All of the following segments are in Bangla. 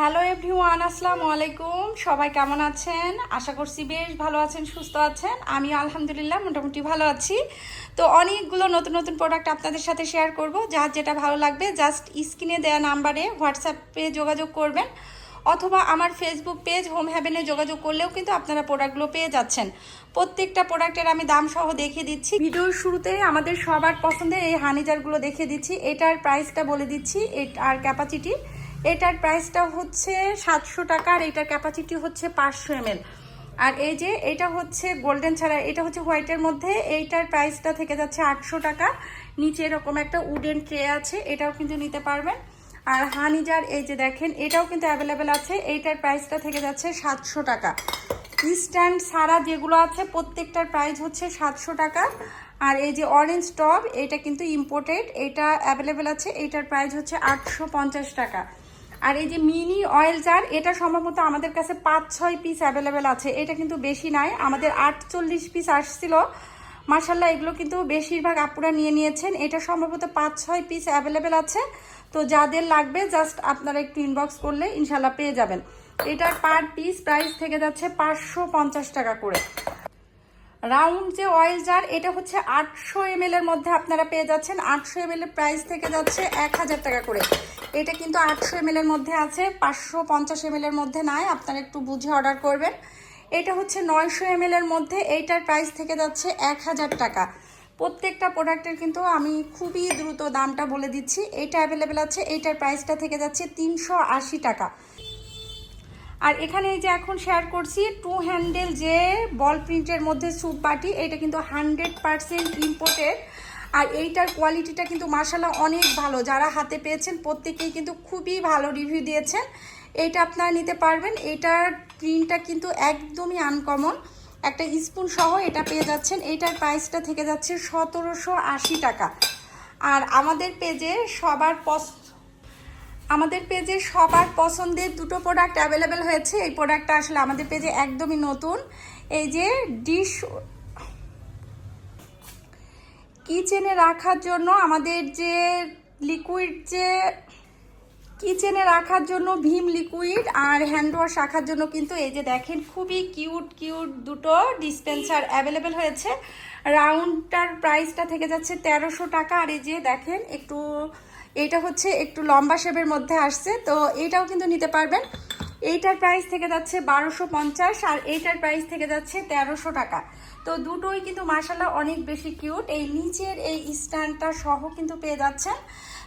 হ্যালো এভরিওয়ান, আসসালামু আলাইকুম। সবাই কেমন আছেন? আশা করছি বেশ ভালো আছেন, সুস্থ আছেন। আমি আলহামদুলিল্লাহ মোটামুটি ভালো আছি। তো অনেকগুলো নতুন নতুন প্রোডাক্ট আপনাদের সাথে শেয়ার করব। যার যেটা ভালো লাগবে জাস্ট স্ক্রিনে দেওয়া নাম্বারে হোয়াটসঅ্যাপে যোগাযোগ করবেন। অথবা আমার ফেসবুক পেজ হোম হ্যাভেনে যোগাযোগ করলেও কিন্তু আপনারা প্রোডাক্টগুলো পেয়ে যাচ্ছেন। প্রত্যেকটা প্রোডাক্টের আমি দাম সহ দেখিয়ে দিচ্ছি। ভিডিওর শুরুতে আমাদের সবার পছন্দের এই হানিজারগুলো দেখিয়ে দিচ্ছি। এটার প্রাইসটা বলে দিচ্ছি। আর ক্যাপাসিটি এটার প্রাইসটা হচ্ছে সাতশো টাকা আর এটার ক্যাপাসিটি হচ্ছে পাঁচশো এমএল আর এই যে এটা হচ্ছে গোল্ডেন ছাড়া, এটা হচ্ছে হোয়াইটের মধ্যে, এইটার প্রাইসটা থেকে যাচ্ছে আটশো টাকা। নিচে এরকম একটা উডেন ট্রে আছে, এটাও কিন্তু নিতে পারবেন। আর হানিজার এই যে দেখেন, এটাও কিন্তু অ্যাভেলেবেল আছে, এইটার প্রাইসটা থেকে যাচ্ছে সাতশো টাকা। স্ট্যান্ড সারা যেগুলো আছে, প্রত্যেকটার প্রাইস হচ্ছে সাতশো টাকা। আর এই যে অরেঞ্জ টপ এটা কিন্তু ইম্পোর্টেড এটা অ্যাভেলেবেল আছে এইটার প্রাইস হচ্ছে আটশো পঞ্চাশ টাকা। আর এই যে মিনি অয়েল জার, এটা সম্ভবত আমাদের কাছে পাঁচ, ছয় পিস অ্যাভেলেবেল আছে। এটা কিন্তু বেশি নাই, আমাদের আটচল্লিশ পিস আসছিল। মার্শাল্লাহ এগুলো কিন্তু বেশিরভাগ আপুরা নিয়ে নিয়েছেন। এটা সম্ভবত পাঁচ, ছয় পিস অ্যাভেলেবেল আছে। তো যাদের লাগবে জাস্ট আপনারা একটু ইনবক্স করলে ইনশাল্লাহ পেয়ে যাবেন। এটার পার পিস প্রাইস থেকে যাচ্ছে পাঁচশো পঞ্চাশ টাকা করে। রাউন্ড যে অয়েল জার এটা হচ্ছে আটশো এম এর মধ্যে আপনারা পেয়ে যাচ্ছেন। আটশো এম এর প্রাইস থেকে যাচ্ছে এক হাজার টাকা করে। এটা কিন্তু আটশো এম এর মধ্যে আছে, পাঁচশো পঞ্চাশ এম এর মধ্যে নাই, আপনারা একটু বুঝে অর্ডার করবেন। এটা হচ্ছে নয়শো এম এর মধ্যে, এইটার প্রাইস থেকে যাচ্ছে এক হাজার টাকা। প্রত্যেকটা প্রোডাক্টের কিন্তু আমি খুবই দ্রুত দামটা বলে দিচ্ছি। এইটা অ্যাভেলেবেল আছে, এইটার প্রাইসটা থেকে যাচ্ছে তিনশো আশি টাকা। আর এখানে এই যে এখন শেয়ার করছি টু হ্যান্ডেল যে বল প্রিন্টের মধ্যে স্যুপ বাটি, এটা কিন্তু হান্ড্রেড পারসেন্ট ইম্পোর্টেড আর এইটার কোয়ালিটিটা কিন্তু মার্শাল্লাহ অনেক ভালো। যারা হাতে পেয়েছেন, প্রত্যেকেই কিন্তু খুবই ভালো রিভিউ দিয়েছেন। এইটা আপনারা নিতে পারবেন। এটার প্রিন্টটা কিন্তু একদমই আনকমন একটা স্পুন সহ এটা পেয়ে যাচ্ছেন। এইটার প্রাইসটা থেকে যাচ্ছে সতেরোশো আশি টাকা। আর আমাদের পেজে সবার পছ আমাদের পেজে সবার পছন্দের দুটো প্রোডাক্ট অ্যাভেলেবেল হয়েছে। এই প্রোডাক্টটা আসলে আমাদের পেজে একদমই নতুন। এই যে ডিশ কিচেনে রাখার জন্য আমাদের যে লিকুইড যে কিচেনে রাখার জন্য ভীম লিকুইড আর হ্যান্ড ওয়াশ রাখার জন্য কিন্তু এই যে দেখেন খুবই কিউট কিউট দুটো ডিসপেন্সার অ্যাভেলেবেল হয়েছে। রাউন্ডটার প্রাইসটা থেকে যাচ্ছে তেরোশো টাকা। আর এই যে দেখেন একটু এটা হচ্ছে একটু লম্বা শেপের মধ্যে আসছে, তো এইটাও কিন্তু নিতে পারবেন। এইটার প্রাইস থেকে যাচ্ছে বারোশো পঞ্চাশ আর এইটার প্রাইস থেকে যাচ্ছে তেরোশো টাকা। তো দুটোই কিন্তু মার্শাল্লাহ অনেক বেশি কিউট এই নিচের এই স্ট্যান্ডটা সহ কিন্তু পেয়ে যাচ্ছেন।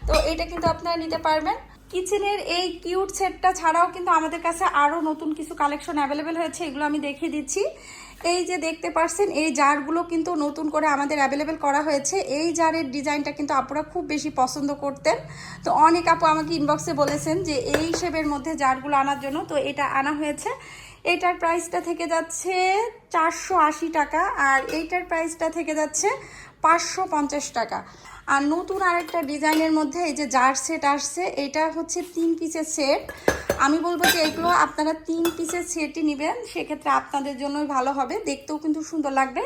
তো এটা কিন্তু আপনারা নিতে পারবেন। কিচেনের এই কিউট সেটটা ছাড়াও কিন্তু আমাদের কাছে আরও নতুন কিছু কালেকশন অ্যাভেলেবেল হয়েছে, এগুলো আমি দেখিয়ে দিচ্ছি। এই যে দেখতে পাচ্ছেন এই জারগুলো কিন্তু নতুন করে আমাদের অ্যাভেলেবেল করা হয়েছে। এই জারের ডিজাইনটা কিন্তু আপুরা খুব বেশি পছন্দ করতেন। তো অনেক আপু আমাকে ইনবক্সে বলেছেন যে এই শেপের মধ্যে জারগুলো আনার জন্য, তো এটা আনা হয়েছে। এটার প্রাইসটা থেকে যাচ্ছে চারশো আশি টাকা, আর এইটার প্রাইসটা থেকে যাচ্ছে পাঁচশো পঞ্চাশ টাকা। আর নতুন আরেকটা ডিজাইনের মধ্যে এই যে জার সেট আসছে, এটা হচ্ছে তিন পিসের সেট আমি বলব যে এগুলো আপনারা তিন পিসের সেটই নেবেন, সেক্ষেত্রে আপনাদের জন্যই ভালো হবে। দেখতেও কিন্তু সুন্দর লাগবে।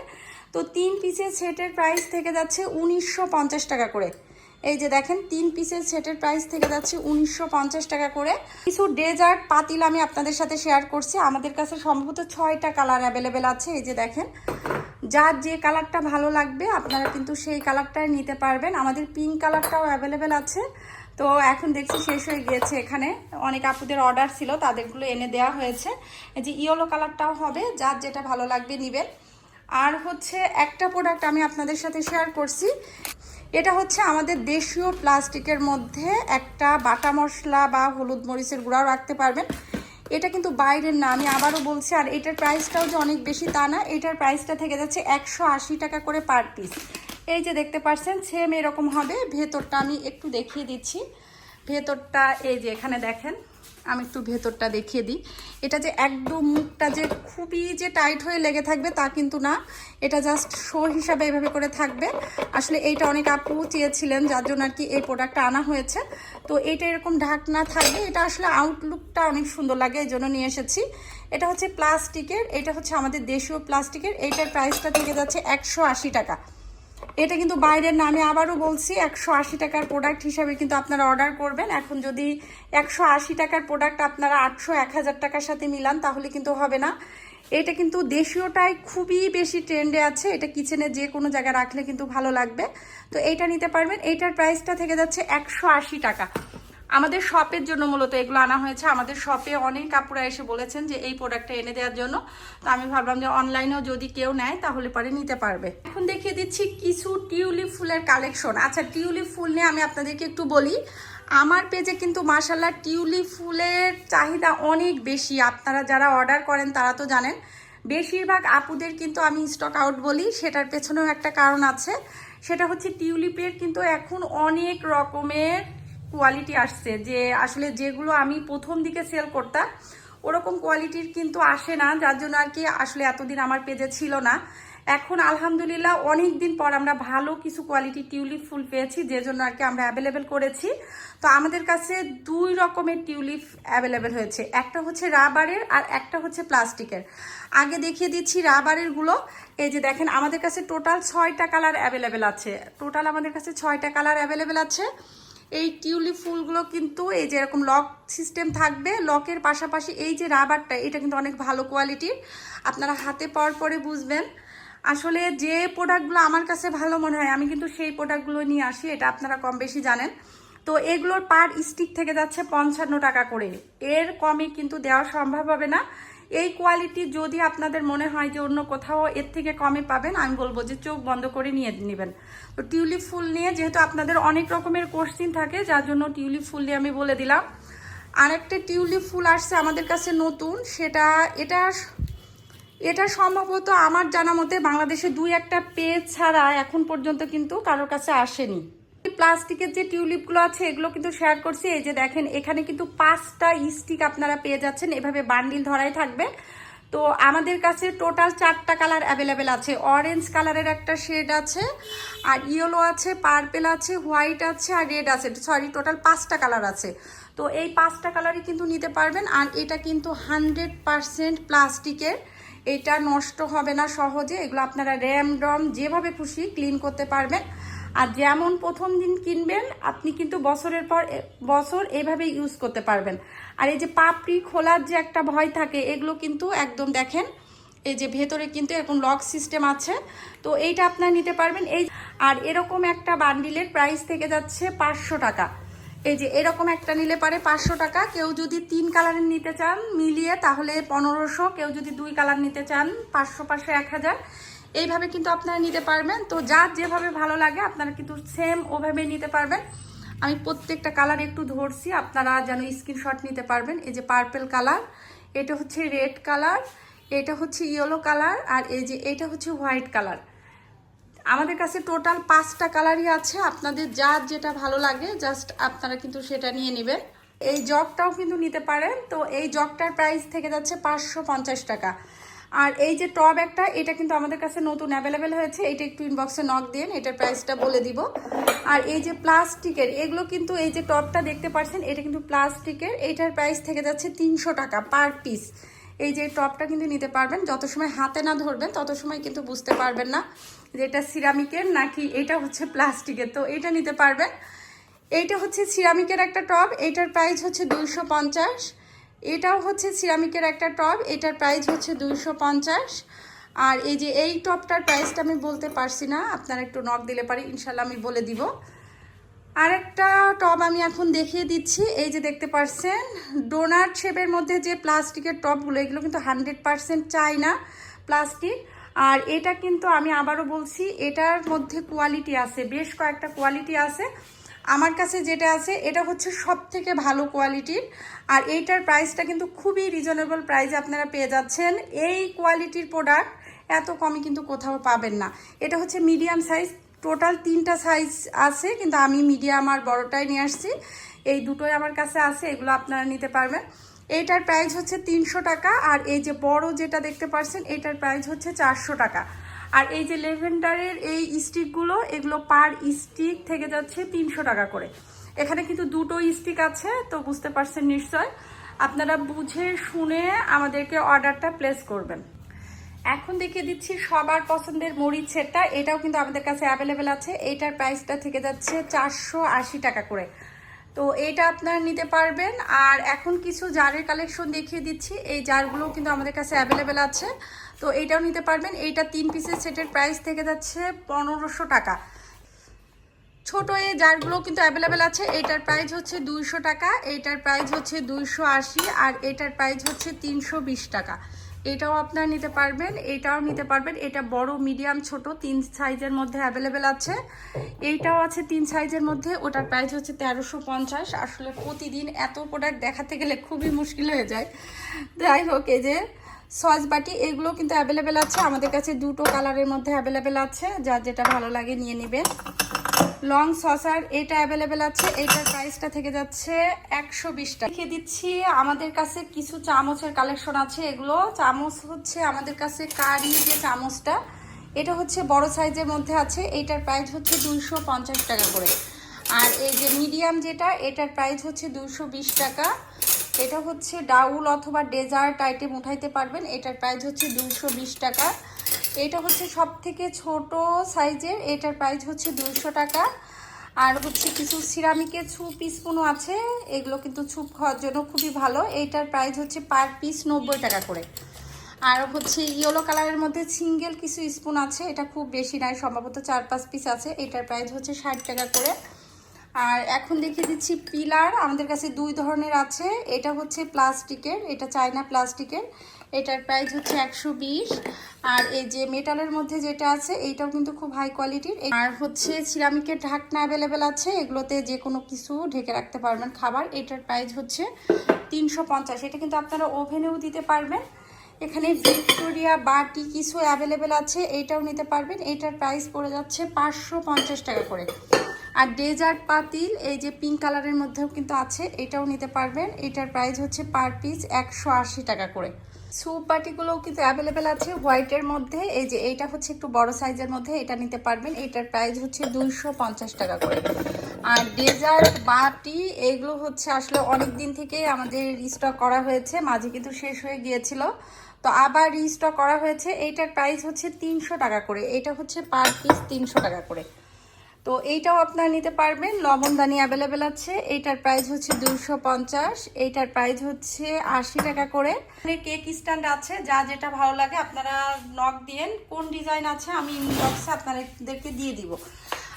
তো তিন পিসের সেটের প্রাইস থেকে যাচ্ছে উনিশশো পঞ্চাশ টাকা করে। এই যে দেখেন, তিন পিসের সেটের প্রাইস থেকে যাচ্ছে উনিশশো পঞ্চাশ টাকা করে। কিছু ডেজার্ট পাতিল আমি আপনাদের সাথে শেয়ার করছি। আমাদের কাছে সম্ভবত ছয়টা কালার অ্যাভেলেবেল আছে। এই যে দেখেন, যার যে কালারটা ভালো লাগবে, আপনারা কিন্তু সেই কালারটাই নিতে পারবেন। আমাদের পিঙ্ক কালারটাও অ্যাভেলেবেল আছে। তো এখন দেখছি শেষ হয়ে গিয়েছে এখানে। অনেক আপুদের অর্ডার ছিল, তাদেরগুলো এনে দেওয়া হয়েছে। এই যে ইয়েলো কালারটাও হবে, যার যেটা ভালো লাগবে নেবেন। আর হচ্ছে একটা প্রোডাক্ট আমি আপনাদের সাথে শেয়ার করছি। এটা হচ্ছে আমাদের দেশীয় প্লাস্টিকের মধ্যে একটা বাটা মশলা বা হলুদ মরিচের গুঁড়াও রাখতে পারবেন। এটা কিন্তু বাইরের না, আমি আবারও বলছি, আর এটার প্রাইসটাও যে অনেক বেশি তা না, এটার প্রাইসটা থেকে যাচ্ছে একশো আশি টাকা করে পার পিস এই যে দেখতে পাচ্ছেন সেম এরকম হবে। ভেতরটা আমি একটু দেখিয়ে দিচ্ছি। ভেতরটা, এই যে এখানে দেখেন আমি একটু ভেতরটা দেখিয়ে দিই। এটা যে একদম মুখটা যে খুবই যে টাইট হয়ে লেগে থাকবে তা কিন্তু না। এটা জাস্ট শো হিসাবে এভাবে করে থাকবে। আসলে এইটা অনেক আপু চেয়েছিলেন, যার জন্য আর কি এই প্রোডাক্টটা আনা হয়েছে। তো এইটা এরকম ঢাকনা থাকবে। এটা আসলে আউটলুকটা অনেক সুন্দর লাগে, এই জন্য নিয়ে এসেছি। এটা হচ্ছে প্লাস্টিকের এটা হচ্ছে আমাদের দেশীয় প্লাস্টিকের এইটার প্রাইসটা থেকে যাচ্ছে একশো আশি টাকা। এটা কিন্তু বাইরের নামে আবারও বলছি, একশো আশি টাকার প্রোডাক্ট হিসাবে কিন্তু আপনারা অর্ডার করবেন। এখন যদি একশো আশি টাকার প্রোডাক্ট আপনারা আটশো এক হাজার টাকার সাথে মিলান, তাহলে কিন্তু হবে না। এটা কিন্তু দেশীয়টাই খুবই বেশি ট্রেন্ডে আছে। এটা কিচেনে যে কোনো জায়গায় রাখলে কিন্তু ভালো লাগবে। তো এইটা নিতে পারবেন। এইটার প্রাইসটা থেকে যাচ্ছে একশো আশি টাকা। আমাদের শপের জন্য মূলত এগুলো আনা হয়েছে। আমাদের শপে অনেক কাপড়া এসে বলেছেন যে, এই প্রোডাক্টটা এনে দেওয়ার জন্য। তো আমি ভাবলাম যে অনলাইনেও যদি কেউ নেয়, তাহলে পরে নিতে পারবে। এখন দেখিয়ে দিচ্ছি কিছু টিউলিপ ফুলের কালেকশন আচ্ছা টিউলিপ ফুল নিয়ে আমি আপনাদেরকে একটু বলি। আমার পেজে কিন্তু মাসাল্লাহ টিউলিপ ফুলের চাহিদা অনেক বেশি। আপনারা যারা অর্ডার করেন, তারা তো জানেন। বেশিরভাগ আপুদের কিন্তু আমি স্টক আউট বলি। সেটার পেছনেও একটা কারণ আছে। সেটা হচ্ছে টিউলিপের কিন্তু এখন অনেক রকমের কোয়ালিটি আসছে, যে আসলে যেগুলো আমি প্রথম দিকে সেল করতাম, ওরকম কোয়ালিটির কিন্তু আসে না, যার জন্য আর কি আসলে এতদিন আমার পেজে ছিল না। এখন আলহামদুলিল্লাহ অনেক দিন পর আমরা ভালো কিছু কোয়ালিটি টিউলিপ ফুল পেয়েছি, যে জন্য আর কি আমরা অ্যাভেলেবেল করেছি। তো আমাদের কাছে দুই রকমের টিউলিপ অ্যাভেলেবেল হয়েছে, একটা হচ্ছে রাবারের আর একটা হচ্ছে প্লাস্টিকের। আগে দেখিয়ে দিচ্ছি রাবারেরগুলো, এই যে দেখেন আমাদের কাছে টোটাল ছয়টা কালার অ্যাভেলেবেল আছে টোটাল আমাদের কাছে ছয়টা কালার অ্যাভেলেবেল আছে। এই টিউলিপ ফুলগুলো কিন্তু এই যে এরকম লক সিস্টেম থাকবে লকের পাশাপাশি এই যে রাবারটা এটা কিন্তু অনেক ভালো কোয়ালিটির আপনারা হাতে পাওয়ার পরে বুঝবেন। আসলে যে প্রোডাক্টগুলো আমার কাছে ভালো মনে হয়, আমি কিন্তু সেই প্রোডাক্টগুলো নিয়ে আসি, এটা আপনারা কম বেশি জানেন। তো এগুলোর পার স্টিক থেকে যাচ্ছে পঞ্চান্ন টাকা করে। এর কমে কিন্তু দেওয়া সম্ভব হবে না। এই কোয়ালিটি যদি আপনাদের মনে হয় যে অন্য কোথাও এর থেকে কমে পাবেন, আমি বলব যে চোখ বন্ধ করে নিয়ে নেবেন। তো টিউলিপ ফুল নিয়ে যেহেতু আপনাদের অনেক রকমের কোশ্চিন থাকে, যার জন্য টিউলিপ ফুল নিয়ে আমি বলে দিলাম। আরেকটা টিউলিপ ফুল আসছে আমাদের কাছে নতুন, সেটা, এটা এটা সম্ভবত আমার জানা মতে বাংলাদেশে দুই একটা পেজ ছাড়া এখন পর্যন্ত কিন্তু কারোর কাছে আসেনি। প্লাস্টিকের যে টিউলিপগুলো আছে, এগুলো কিন্তু শেয়ার করছি। এই যে দেখেন, এখানে কিন্তু পাঁচটা স্টিক আপনারা পেয়ে যাচ্ছেন। এভাবে বান্ডিল ধরাই থাকবে। তো আমাদের কাছে টোটাল চারটা কালার অ্যাভেলেবেল আছে। অরেঞ্জ কালারের একটা শেড আছে, আর ইয়েলো আছে পার্পেল আছে হোয়াইট আছে, আর রেড আছে। সরি টোটাল পাঁচটা কালার আছে। তো এই পাঁচটা কালারই কিন্তু নিতে পারবেন, আর এটা কিন্তু হান্ড্রেড পারসেন্ট প্লাস্টিকের। এটা নষ্ট হবে না সহজে। এগুলো আপনারা র্যাম ডম যেভাবে খুশি ক্লিন করতে পারবেন। আর যেমন প্রথম দিন কিনবেন, আপনি কিন্তু বছরের পর বছর এভাবে ইউজ করতে পারবেন। আর এই যে পাপড়ি, খোলার যে একটা ভয় থাকে, এগুলো কিন্তু একদম দেখেন, এই যে ভেতরে কিন্তু এরকম লক সিস্টেম আছে, তো এইটা আপনারা নিতে পারবেন। এই আর এরকম একটা বান্ডিলের প্রাইস থেকে যাচ্ছে পাঁচশো টাকা। এই যে এরকম একটা নিলে পারে পাঁচশো টাকা। কেউ যদি তিন কালারের নিতে চান মিলিয়ে, তাহলে পনেরোশো, কেউ যদি দুই কালার নিতে চান, পাঁচশো পাঁচশো, এক হাজার। এইভাবে কিন্তু আপনারা নিতে পারবেন। তো যার যেভাবে ভালো লাগে আপনারা কিন্তু সেম ওভাবে নিতে পারবেন। আমি প্রত্যেকটা কালার একটু ধরছি, আপনারা যেন স্ক্রিনশট নিতে পারবেন। এই যে পার্পেল কালার এটা হচ্ছে রেড কালার এটা হচ্ছে ইয়েলো কালার আর এই যে এটা হচ্ছে হোয়াইট কালার আমাদের কাছে টোটাল পাঁচটা কালারই আছে। আপনাদের যার যেটা ভালো লাগে জাস্ট আপনারা কিন্তু সেটা নিয়ে নেবেন। এই জগটাও কিন্তু নিতে পারেন। তো এই জগটার প্রাইস থেকে যাচ্ছে পাঁচশো পঞ্চাশ টাকা। আর এই যে টব একটা, এটা কিন্তু আমাদের কাছে নতুন অ্যাভেলেবেল হয়েছে। এটা একটু ইনবক্সে নক দিন, এটার প্রাইসটা বলে দিব। আর এই যে প্লাস্টিকের, এগুলো কিন্তু এই যে টবটা দেখতে পাচ্ছেন, এটা কিন্তু প্লাস্টিকের। এটার প্রাইস থেকে যাচ্ছে তিনশো টাকা পার পিস এই যে টপটা কিন্তু নিতে পারবেন, যত সময় হাতে না ধরবেন, তত সময় কিন্তু বুঝতে পারবেন না যে এটা সিরামিকের নাকি এটা হচ্ছে প্লাস্টিকের। তো এটা নিতে পারবেন। এইটা হচ্ছে সিরামিকের একটা টব, এটার প্রাইস হচ্ছে দুইশো পঞ্চাশ। এটাও হচ্ছে সিরামিকের একটা টব, এটার প্রাইস হচ্ছে দুইশো পঞ্চাশ। আর এই যে এই টপটার প্রাইসটা আমি বলতে পারছি না, আপনারা একটু নক দিলে পারি ইনশাল্লাহ আমি বলে দিব। আরেকটা টব আমি এখন দেখিয়ে দিচ্ছি, এই যে দেখতে পারছেন, ডোনাট শেপের মধ্যে যে প্লাস্টিকের টবগুলো, এগুলো কিন্তু হান্ড্রেড পারসেন্ট চাই না প্লাস্টিক। আর এটা কিন্তু আমি আবারও বলছি, এটার মধ্যে কোয়ালিটি আছে, বেশ কয়েকটা কোয়ালিটি আছে। আমার কাছে যেটা আছে, এটা হচ্ছে সব থেকে ভালো কোয়ালিটির। আর এইটার প্রাইসটা কিন্তু খুবই রিজনেবল প্রাইসে আপনারা পেয়ে যাচ্ছেন। এই কোয়ালিটির প্রোডাক্ট এত কমে কিন্তু কোথাও পাবেন না। এটা হচ্ছে মিডিয়াম সাইজ, টোটাল তিনটা সাইজ আছে, কিন্তু আমি মিডিয়াম আর বড়টাই নিয়ে আসছি। এই দুটোই আমার কাছে আছে, এগুলো আপনারা নিতে পারবেন। এইটার প্রাইস হচ্ছে তিনশো টাকা, আর এই যে বড় যেটা দেখতে পাচ্ছেন, এটার প্রাইস হচ্ছে চারশো টাকা। আর এই যে লেভেন্ডারের এই স্টিকগুলো, এগুলো পার স্টিক থেকে যাচ্ছে তিনশো টাকা করে। এখানে কিন্তু দুটো স্টিক আছে, তো বুঝতে পারছেন নিশ্চয়। আপনারা বুঝে শুনে আমাদেরকে অর্ডারটা প্লেস করবেন। এখন দেখিয়ে দিচ্ছি সবার পছন্দের মরিচ সেটটা এটাও কিন্তু আমাদের কাছে অ্যাভেলেবেল আছে। এইটার প্রাইসটা থেকে যাচ্ছে চারশো আশি টাকা করে। তো এটা আপনারা নিতে পারবেন। আর এখন কিছু জারের কালেকশন দেখিয়ে দিচ্ছি। এই জারগুলো কিন্তু আমাদের কাছে অ্যাভেলেবেল আছে। তো এইটাও নিতে পারবেন। এইটা তিন পিসের সেটের প্রাইস থেকে যাচ্ছে পনেরোশো টাকা। ছোট এই জারগুলো কিন্তু অ্যাভেলেবেল আছে। এটার প্রাইস হচ্ছে দুইশো টাকা এইটার প্রাইস হচ্ছে দুইশো আশি, আর এটার প্রাইস হচ্ছে তিনশো বিশ টাকা। এটাও আপনারা নিতে পারবেন, এটাও নিতে পারবেন। এটা বড় মিডিয়াম ছোট, তিন সাইজের মধ্যে অ্যাভেলেবেল আছে। এইটাও আছে তিন সাইজের মধ্যে, ওটার প্রাইস হচ্ছে তেরোশো পঞ্চাশ। আসলে প্রতিদিন এত প্রোডাক্ট দেখাতে গেলে খুবই মুশকিল হয়ে যায়। যাই হোক, এই যে সস বাটি, এগুলো কিন্তু অ্যাভেলেবেল আছে। আমাদের কাছে দুটো কালারের মধ্যে অ্যাভেলেবেল আছে। যা যেটা ভালো লাগে নিয়ে নেবেন। লং সসার এটা অ্যাভেলেবেল আছে। এটার প্রাইসটা থেকে যাচ্ছে একশো বিশ টাকা। দেখিয়ে দিচ্ছি, আমাদের কাছে কিছু চামচের কালেকশন আছে এগুলো। চামচ হচ্ছে আমাদের কাছে কারি যে চামচটা, এটা হচ্ছে বড় সাইজের মধ্যে আছে। এটার প্রাইস হচ্ছে দুইশো পঞ্চাশ টাকা করে। আর এই যে মিডিয়াম যেটা, এটার প্রাইস হচ্ছে দুশো টাকা। এটা হচ্ছে ডাউল অথবা ডেজার্ট আইটেম উঠাইতে পারবেন। এটার প্রাইস হচ্ছে বিশ টাকা। এটা হচ্ছে সব থেকে ছোট সাইজের, এটার প্রাইস হচ্ছে দুইশো টাকা। আর হচ্ছে কিছু সিরামিকের ছুপ স্পুনও আছে, এগুলো কিন্তু ছুপ খাওয়ার জন্য খুবই ভালো। এইটার প্রাইস হচ্ছে পার পিস নব্বই টাকা করে। আর হচ্ছে ইয়েলো কালারের মধ্যে সিঙ্গেল কিছু স্পুন আছে, এটা খুব বেশি নয়, সম্ভবত চার পাঁচ পিস আছে। এটার প্রাইস হচ্ছে ষাট টাকা করে। আর এখন দেখিয়ে দিচ্ছি পিলার, আমাদের কাছে দুই ধরনের আছে। এটা হচ্ছে প্লাস্টিকের, এটা চায়না প্লাস্টিকের। এটার প্রাইস হচ্ছে একশো বিশ। আর এই যে মেটালের মধ্যে যেটা আছে, এইটাও কিন্তু খুব হাই কোয়ালিটির আর হচ্ছে সিরামিকের ঢাকনা অ্যাভেলেবেল আছে, এগুলোতে যে কোনো কিছু ঢেকে রাখতে পারবেন খাবার। এটার প্রাইস হচ্ছে তিনশো পঞ্চাশ। এটা কিন্তু আপনারা ওভেনেও দিতে পারবেন। এখানে ভিক্টোরিয়া বাটি কিছু অ্যাভেলেবেল আছে এইটাও নিতে পারবেন। এটার প্রাইস পড়ে যাচ্ছে পাঁচশো পঞ্চাশ টাকা করে। আর ডেজার্ট পাতিল, এই যে পিঙ্ক কালারের মধ্যেও কিন্তু আছে, এটাও নিতে পারবেন। এটার প্রাইস হচ্ছে পার পিস একশো আশি টাকা করে। স্যুপ বাটিগুলোও কিন্তু অ্যাভেলেবেল আছে হোয়াইটের মধ্যে, এই যে এইটা হচ্ছে একটু বড় সাইজের মধ্যে, এটা নিতে পারবেন। এটার প্রাইস হচ্ছে দুইশো পঞ্চাশ টাকা করে। আর ডেজার্ট বাটি, এগুলো হচ্ছে আসলে অনেক দিন থেকে আমাদের রিস্টক করা হয়েছে, মাঝে কিন্তু শেষ হয়ে গিয়েছিল। তো আবার রিস্টক করা হয়েছে, এইটার প্রাইস হচ্ছে তিনশো টাকা করে। এটা হচ্ছে পার পিস তিনশো টাকা করে। তো এইটাও আপনারা নিতে পারবেন। লবণদানি অ্যাভেলেবেল আছে। এইটার প্রাইস হচ্ছে দুশো পঞ্চাশ। এইটার প্রাইস হচ্ছে আশি টাকা করে। কেক স্ট্যান্ড আছে। যা যেটা ভালো লাগে আপনারা নক দিয়েন। কোন ডিজাইন আছে আমি ইনবক্সে আপনাদেরকে দিয়ে দিব।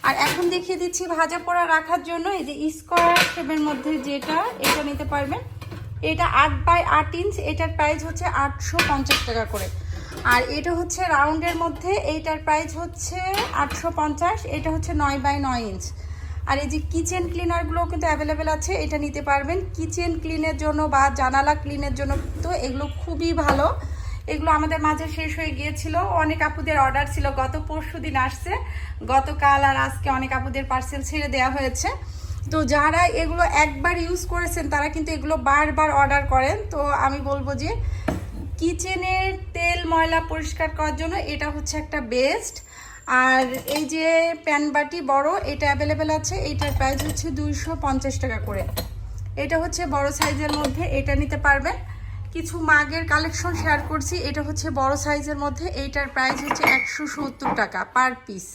আর এখন দেখিয়ে দিচ্ছি ভাজা পোড়া রাখার জন্য। এই যে স্কোয়ার শেপের মধ্যে যেটা, এটা নিতে পারবেন। এটা আট বাই আট ইঞ্চ এটার প্রাইস হচ্ছে আটশো পঞ্চাশ টাকা করে। আর এটা হচ্ছে রাউন্ডের মধ্যে, এইটার প্রাইস হচ্ছে আটশো পঞ্চাশ, এটা হচ্ছে নয় বাই নয় ইঞ্চ আর এই যে কিচেন ক্লিনারগুলো কিন্তু অ্যাভেলেবেল আছে, এটা নিতে পারবেন। কিচেন ক্লিনের জন্য বা জানালা ক্লিনের জন্য তো এগুলো খুবই ভালো। এগুলো আমাদের মাঝে শেষ হয়ে গিয়েছিল। অনেক আপুদের অর্ডার ছিল। গত পরশু দিন আসছে। গতকাল আর আজকে অনেক আপুদের পার্সেল ছেড়ে দেওয়া হয়েছে। তো যারা এগুলো একবার ইউজ করেছেন, তারা কিন্তু এগুলো বারবার অর্ডার করেন। তো আমি বলব যে কিচেনের তেল ময়লা পরিষ্কার করার জন্য এটা হচ্ছে একটা বেস্ট। আর এই যে প্যান বাটি বড়, এটা অ্যাভেলেবেল আছে এইটার প্রাইস হচ্ছে দুইশো পঞ্চাশ টাকা করে। এটা হচ্ছে বড় সাইজের মধ্যে, এটা নিতে পারবেন। কিছু মাগের কালেকশন শেয়ার করছি, এটা হচ্ছে বড় সাইজের মধ্যে, এইটার প্রাইস হচ্ছে একশো সত্তর টাকা পার পিস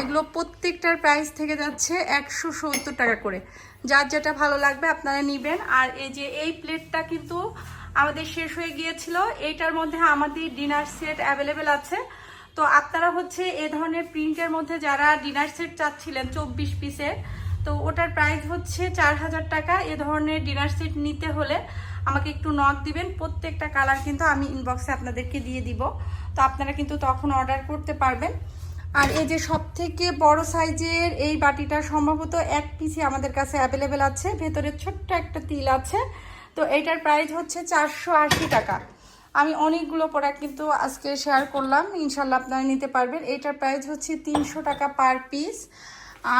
এগুলো প্রত্যেকটার প্রাইস থেকে যাচ্ছে একশো সত্তর টাকা করে। যার যেটা ভালো লাগবে আপনারা নেবেন। আর এই যে এই প্লেটটা কিন্তু আমাদের শেষ হয়ে গিয়েছিল। এইটার মধ্যে আমাদের ডিনার সেট অ্যাভেলেবেল আছে। তো আপনারা হচ্ছে এ ধরনের প্রিন্টের মধ্যে যারা ডিনার সেট চাচ্ছিলেন চব্বিশ পিসের তো ওটার প্রাইস হচ্ছে চার হাজার টাকা। এ ধরনের ডিনার সেট নিতে হলে আমাকে একটু নক দিবেন। প্রত্যেকটা কালার কিন্তু আমি ইনবক্সে আপনাদেরকে দিয়ে দিব। তো আপনারা কিন্তু তখন অর্ডার করতে পারবেন। আর এই যে সব থেকে বড় সাইজের এই বাটিটা সম্ভবত এক পিসি আমাদের কাছে অ্যাভেলেবেল আছে। ভেতরে ছোট্ট একটা তিল আছে। তো এইটার প্রাইস হচ্ছে চারশো আশি টাকা। আমি অনেকগুলো প্রোডাক্ট কিন্তু আজকে শেয়ার করলাম ইনশাল্লাহ আপনারা নিতে পারবেন। এইটার প্রাইস হচ্ছে তিনশো টাকা পার পিস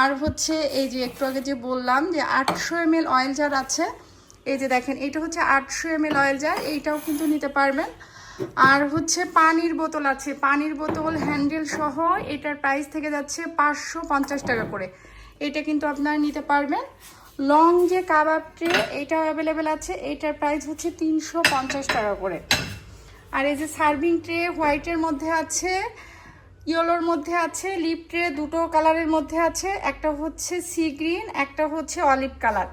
আর হচ্ছে এই যে একটু আগে যে বললাম যে আটশো এম অয়েল জার আছে, এই যে দেখেন, এটা হচ্ছে আটশো এম অয়েল জার এইটাও কিন্তু নিতে পারবেন। আর হচ্ছে পানির বোতল আছে, পানির বোতল হ্যান্ডেল সহ এটার প্রাইস থেকে যাচ্ছে পাঁচশো পঞ্চাশ টাকা করে। এটা কিন্তু আপনারা নিতে পারবেন। লং যে কাবাব ট্রে এটাও অ্যাভেলেবেল আছে, এটার প্রাইস হচ্ছে তিনশো পঞ্চাশ টাকা করে। আর এই যে সার্ভিং ট্রে হোয়াইটের মধ্যে আছে ইয়েলোর মধ্যে আছে লিপ ট্রে দুটো কালারের মধ্যে আছে, একটা হচ্ছে সি গ্রিন একটা হচ্ছে অলিভ কালার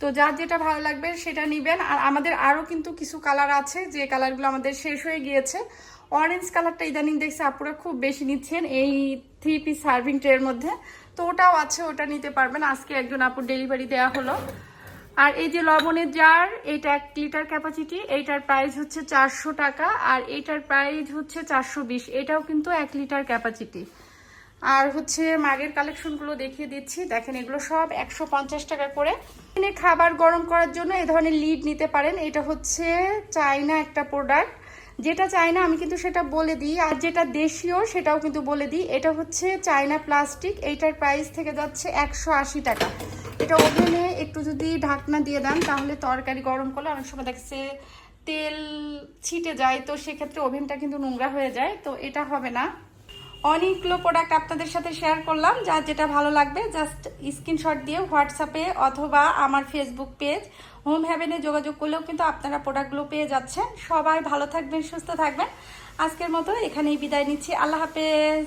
তো যার যেটা ভালো লাগবে সেটা নেবেন। আর আমাদের আরও কিন্তু কিছু কালার আছে, যে কালারগুলো আমাদের শেষ হয়ে গিয়েছে। অরেঞ্জ কালারটা ইদানিং দেখছি আপুরা খুব বেশি নিচ্ছেন এই থ্রি পিস সার্ভিং ট্রের মধ্যে। তো ওটাও আছে, ওটা নিতে পারবেন। আজকে একজন আপুর ডেলিভারি দেওয়া হলো। আর এই যে লবণের জার এইটা এক লিটার ক্যাপাসিটি এইটার প্রাইস হচ্ছে চারশো টাকা, আর এইটার প্রাইস হচ্ছে চারশো বিশ। এটাও কিন্তু এক লিটার ক্যাপাসিটি আর হচ্ছে মাগের কালেকশনগুলো দেখিয়ে দিচ্ছি। দেখেন এগুলো সব একশো পঞ্চাশ টাকা করে। এখানে খাবার গরম করার জন্য এই ধরনের লিড নিতে পারেন। এটা হচ্ছে চাইনা একটা প্রোডাক্ট যেটা চাইনা আমি কিন্তু সেটা বলে দিই। আর যেটা দেশীয়, সেটাও কিন্তু বলে দিই। এটা হচ্ছে চায়না প্লাস্টিক। এইটার প্রাইস থেকে যাচ্ছে একশো আশি টাকা। এটা ওভেনে একটু যদি ঢাকনা দিয়ে দেন, তাহলে তরকারি গরম করলে অনেক সময় দেখছে তেল ছিটে যায়। তো সেক্ষেত্রে ওভেনটা কিন্তু নোংরা হয়ে যায়। তো এটা হবে না। অনেকগুলো প্রোডাক্ট আপনাদের সাথে শেয়ার করলাম। যার যেটা ভালো লাগবে জাস্ট স্ক্রিনশট দিয়ে হোয়াটসঅ্যাপে অথবা আমার ফেসবুক পেজ হোম হ্যাভেনে যোগাযোগ করলেও কিন্তু আপনারা প্রোডাক্টগুলো পেয়ে যাচ্ছেন। সবাই ভালো থাকবেন, সুস্থ থাকবেন। আজকের মতো এখানেই বিদায় নিচ্ছি। আল্লাহ হাফেজ।